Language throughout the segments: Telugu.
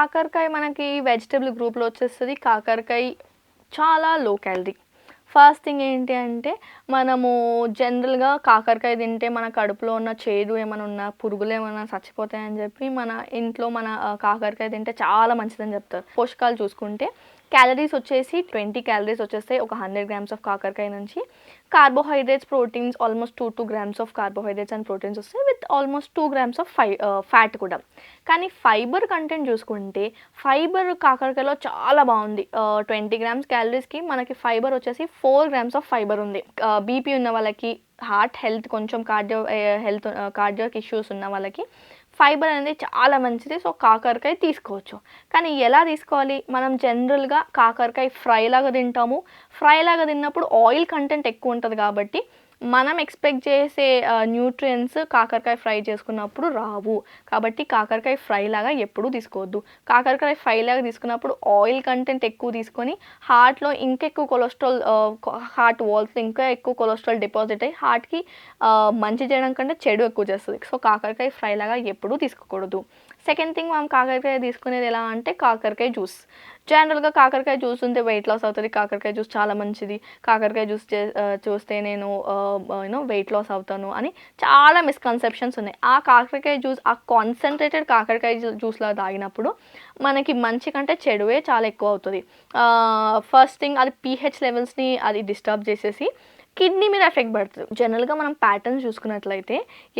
కాకరకాయ మనకి వెజిటబుల్ గ్రూప్లో వచ్చేస్తుంది. కాకరకాయ చాలా లో క్యాలరీ ఫస్ట్ థింగ్ ఏంటి అంటే మనము జనరల్గా కాకరకాయ తింటే మన కడుపులో ఉన్న చేదు ఏమైనా ఉన్న పురుగులు ఏమైనా చచ్చిపోతాయని చెప్పి మన ఇంట్లో మన కాకరకాయ తింటే చాలా మంచిదని చెప్తారు. పోషకాలు చూసుకుంటే క్యాలరీస్ వచ్చేసి ట్వంటీ క్యాలరీస్ వచ్చేస్తాయి ఒక హండ్రెడ్ గ్రామ్స్ ఆఫ్ కాకరకాయ నుంచి. Carbohydrates proteins almost two two grams of carbohydrates and proteins వస్తాయి with almost two grams of phi fat కూడా. కానీ ఫైబర్ కంటెంట్ చూసుకుంటే ఫైబర్ కాకరకాయలో చాలా బాగుంది. ట్వంటీ గ్రామ్స్ క్యాలరీస్కి మనకి ఫైబర్ వచ్చేసి ఫోర్ గ్రామ్స్ ఆఫ్ ఫైబర్ ఉంది. Uh, బీపీ ఉన్న వాళ్ళకి హార్ట్ హెల్త్ కొంచెం కార్డియో హెల్త్ కార్డియోక్ ఇష్యూస్ ఉన్న వాళ్ళకి ఫైబర్ అనేది చాలా మంచిది. సో కాకరకాయ తీసుకోవచ్చు. కానీ ఎలా తీసుకోవాలి? మనం జనరల్గా కాకరకాయ ఫ్రై లాగా తింటాము. ఫ్రై లాగా తిన్నప్పుడు ఆయిల్ కంటెంట్ ఎక్కువ ఉంటుంది కాబట్టి మనం ఎక్స్పెక్ట్ చేసే న్యూట్రియన్స్ కాకరకాయ ఫ్రై చేసుకున్నప్పుడు రావు. కాబట్టి కాకరకాయ ఫ్రై లాగా ఎప్పుడూ తీసుకోవద్దు. కాకరకాయ ఫ్రై లాగా తీసుకున్నప్పుడు ఆయిల్ కంటెంట్ ఎక్కువ తీసుకొని హార్ట్లో ఇంకెక్కువ కొలెస్ట్రాల్ హార్ట్ వాల్స్ ఇంకా ఎక్కువ కొలెస్ట్రాల్ డిపాజిట్ అయ్యి హార్ట్కి మంచి చేయడం కంటే చెడు ఎక్కువ చేస్తుంది. సో కాకరకాయ ఫ్రై లాగా ఎప్పుడూ తీసుకోకూడదు. సెకండ్ థింగ్ మనం కాకరకాయ తీసుకునేది ఎలా అంటే కాకరకాయ జ్యూస్ జనరల్గా కాకరకాయ జ్యూస్ ఉంటే వెయిట్ లాస్ అవుతుంది. కాకరకాయ జ్యూస్ చాలా మంచిది. కాకరకాయ జ్యూస్ చే చూస్తే నేను యూనో వెయిట్ లాస్ అవుతాను అని చాలా మిస్కన్సెప్షన్స్ ఉన్నాయి. ఆ కాకరకాయ జ్యూస్ ఆ కాన్సన్ట్రేటెడ్ కాకరకాయ జ్యూస్లో తాగినప్పుడు మనకి మంచి కంటే చెడువే చాలా ఎక్కువ అవుతుంది. ఫస్ట్ థింగ్ అది పీహెచ్ లెవెల్స్ని అది డిస్టర్బ్ చేసేసి కిడ్నీ మీద ఎఫెక్ట్ పడుతుంది. జనరల్గా మనం ప్యాటర్న్స్ చూసుకున్నట్లయితే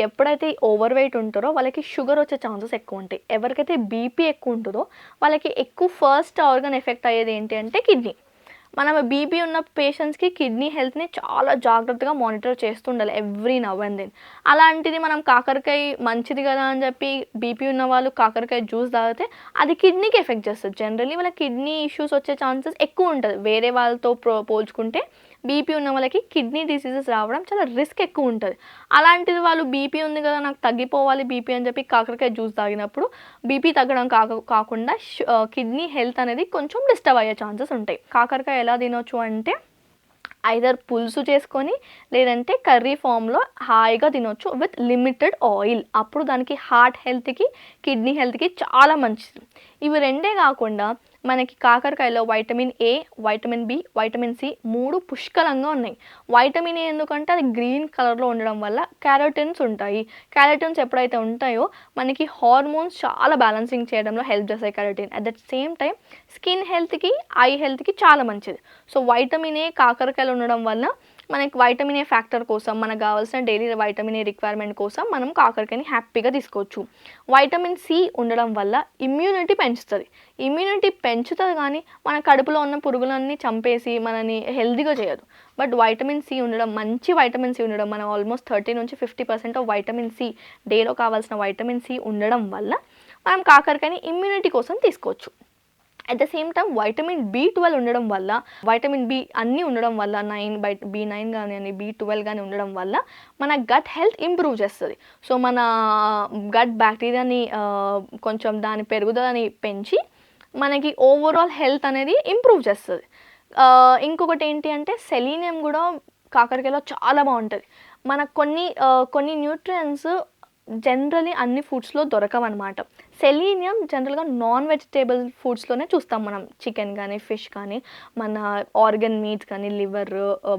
ఎప్పుడైతే ఓవర్ వెయిట్ ఉంటారో వాళ్ళకి షుగర్ వచ్చే ఛాన్సెస్ ఎక్కువ ఉంటాయి. ఎవరికైతే బీపీ ఎక్కువ ఉంటుందో వాళ్ళకి ఎక్కువ ఫస్ట్ ఆర్గన్ ఎఫెక్ట్ అయ్యేది ఏంటి అంటే కిడ్నీ. మనం బీపీ ఉన్న పేషెంట్స్కి కిడ్నీ హెల్త్ని చాలా జాగ్రత్తగా మానిటర్ చేస్తుండాలి ఎవ్రీ నవ్ అండ్ దెన్ అలాంటిది మనం కాకరకాయ మంచిది కదా అని చెప్పి బీపీ ఉన్న వాళ్ళు కాకరకాయ జ్యూస్ తాగితే అది కిడ్నీకి ఎఫెక్ట్ చేస్తుంది. జనరల్లీ వాళ్ళ కిడ్నీ ఇష్యూస్ వచ్చే ఛాన్సెస్ ఎక్కువ ఉంటుంది. వేరే వాళ్ళతో ప్రో పోల్చుకుంటే బీపీ ఉన్న వాళ్ళకి కిడ్నీ డిసీజెస్ రావడం చాలా రిస్క్ ఎక్కువ ఉంటుంది. అలాంటిది వాళ్ళు బీపీ ఉంది కదా నాకు తగ్గిపోవాలి బీపీ అని చెప్పి కాకరకాయ జ్యూస్ తాగినప్పుడు బీపీ తగ్గడం కాక కాకుండా కిడ్నీ హెల్త్ అనేది కొంచెం డిస్టర్బ్ అయ్యే ఛాన్సెస్ ఉంటాయి. కాకరకాయ ఎలా తినొచ్చు అంటే ఐదర్ పులుసు చేసుకొని లేదంటే కర్రీ ఫామ్లో హాయిగా తినొచ్చు విత్ లిమిటెడ్ ఆయిల్ అప్పుడు దానికి హార్ట్ హెల్త్కి కిడ్నీ హెల్త్కి చాలా మంచిది. ఇవి రెండే కాకుండా మనకి కాకరకాయలో vitamin A vitamin B vitamin C మూడు పుష్కలంగా ఉన్నాయి. వైటమిన్ ఏ ఎందుకంటే అది గ్రీన్ కలర్లో ఉండడం వల్ల క్యారోటిన్స్ ఉంటాయి. క్యారోటిన్స్ ఎప్పుడైతే ఉంటాయో మనకి హార్మోన్స్ చాలా బ్యాలెన్సింగ్ చేయడంలో హెల్ప్ చేస్తాయి carotene at the same time skin హెల్త్కి ఐ హెల్త్కి చాలా మంచిది. సో వైటమిన్ ఏ కాకరకాయలు ఉండడం వల్ల మనకి వైటమిన్ ఏ ఫ్యాక్టర్ కోసం మనకు కావాల్సిన డైలీ వైటమిన్ ఏ రిక్వైర్మెంట్ కోసం మనం కాకరకాయని హ్యాపీగా తీసుకోవచ్చు. వైటమిన్ సి ఉండడం వల్ల ఇమ్యూనిటీ పెంచుతుంది. ఇమ్యూనిటీ పెంచుతుంది కానీ మన కడుపులో ఉన్న పురుగులన్నీ చంపేసి మనని హెల్దీగా చేయదు. బట్ వైటమిన్ సి ఉండడం మంచి వైటమిన్ సి ఉండడం మనం ఆల్మోస్ట్ థర్టీ నుంచి fifty percent of vitamin C డేలో కావాల్సిన వైటమిన్ సి ఉండడం వల్ల మనం కాకరకాయని ఇమ్యూనిటీ కోసం తీసుకోవచ్చు. At the same time vitamin B twelve ఉండడం వల్ల వైటమిన్ బి అన్నీ ఉండడం వల్ల నైన్ బై బి నైన్ కానీ బి ట్వెల్వ్ కానీ ఉండడం వల్ల మన గట్ హెల్త్ ఇంప్రూవ్ చేస్తుంది. సో మన uh, గట్ బ్యాక్టీరియాని uh, కొంచెం దాని పెరుగుదలని పెంచి మనకి ఓవరాల్ హెల్త్ అనేది ఇంప్రూవ్ చేస్తుంది. Uh, ఇంకొకటి ఏంటి అంటే సెలీనియం కూడా కాకరకాయలో చాలా బాగుంటుంది. మనకు కొన్ని కొన్ని న్యూట్రియన్స్ జనరలీ అన్ని ఫుడ్స్లో దొరకవన్నమాట సెలీనియం జనరల్గా నాన్ వెజిటేబుల్ ఫుడ్స్లోనే చూస్తాం మనం. చికెన్ కానీ ఫిష్ కానీ మన ఆర్గన్ మీట్స్ కానీ లివర్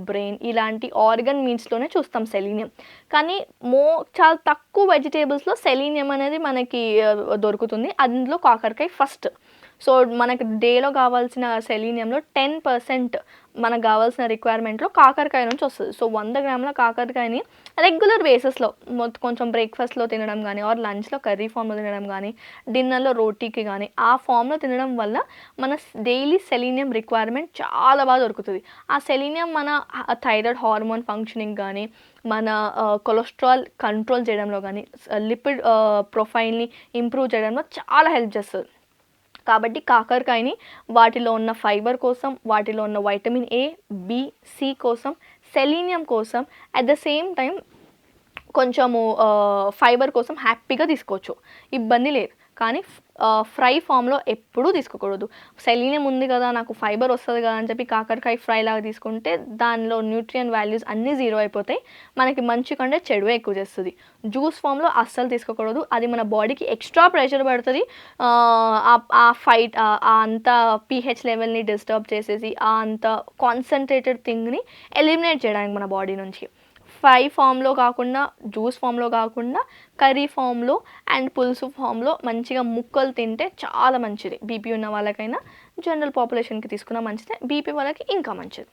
బ్రెయిన్ ఇలాంటి ఆర్గన్ మీట్స్లోనే చూస్తాం సెలీనియం కానీ మో చాలా తక్కువ వెజిటేబుల్స్లో సెలీనియం అనేది మనకి uh, దొరుకుతుంది. అందులో కాకరకాయ ఫస్ట్ సో మనకి డేలో కావాల్సిన సెలీనియంలో టెన్ పర్సెంట్ మనకు కావాల్సిన రిక్వైర్మెంట్లో కాకరకాయ నుంచి వస్తుంది. సో వంద గ్రాముల కాకరకాయని రెగ్యులర్ బేసిస్లో మొత్తం కొంచెం బ్రేక్ఫాస్ట్లో తినడం కానీ ఆర్ లంచ్లో కర్రీ ఫామ్లో తినడం కానీ డిన్నర్లో రోటీకి కానీ ఆ ఫామ్లో తినడం వల్ల మన డైలీ సెలీనియం రిక్వైర్మెంట్ చాలా బాగా దొరుకుతుంది. ఆ సెలీనియం మన థైరాయిడ్ హార్మోన్ ఫంక్షనింగ్ కానీ మన కొలెస్ట్రాల్ కంట్రోల్ చేయడంలో కానీ లిపిడ్ ప్రొఫైల్ని ఇంప్రూవ్ చేయడంలో చాలా హెల్ప్ చేస్తుంది. కాబట్టి కాకరకాయని వాటిలో ఉన్న ఫైబర్ కోసం వాటిలో ఉన్న వైటమిన్ ఏ బి సి కోసం సెలీనియం కోసం అట్ ద సేమ్ టైం కొంచెము ఫైబర్ కోసం హ్యాపీగా తీసుకోవచ్చు. ఇబ్బంది లేదు. కానీ ఫ్రై ఫామ్లో ఎప్పుడూ తీసుకోకూడదు. సెలీనియం ఉంది కదా నాకు ఫైబర్ వస్తుంది కదా అని చెప్పి కాకరకాయ ఫ్రై లాగా తీసుకుంటే దానిలో న్యూట్రియన్ వాల్యూస్ అన్నీ జీరో అయిపోతాయి. మనకి మంచి కంటే చెడువే ఎక్కువ చేస్తుంది. జ్యూస్ ఫామ్లో అస్సలు తీసుకోకూడదు. అది మన బాడీకి ఎక్స్ట్రా ప్రెషర్ పడుతుంది. ఆ, ఆ- ఫైట్ ఆ అంత పీహెచ్ లెవెల్ని డిస్టర్బ్ చేసేసి ఆ అంత కాన్సన్ట్రేటెడ్ థింగ్ని ఎలిమినేట్ చేయడానికి మన బాడీ నుంచి. ఫ్రై ఫామ్లో కాకుండా జ్యూస్ ఫామ్లో కాకుండా కర్రీ ఫామ్లో అండ్ పులుసు ఫామ్లో మంచిగా ముక్కలు తింటే చాలా మంచిది. బీపీ ఉన్న వాళ్ళకైనా జనరల్ పాపులేషన్కి తీసుకున్న మంచిదే. బీపీ వాళ్ళకి ఇంకా మంచిది.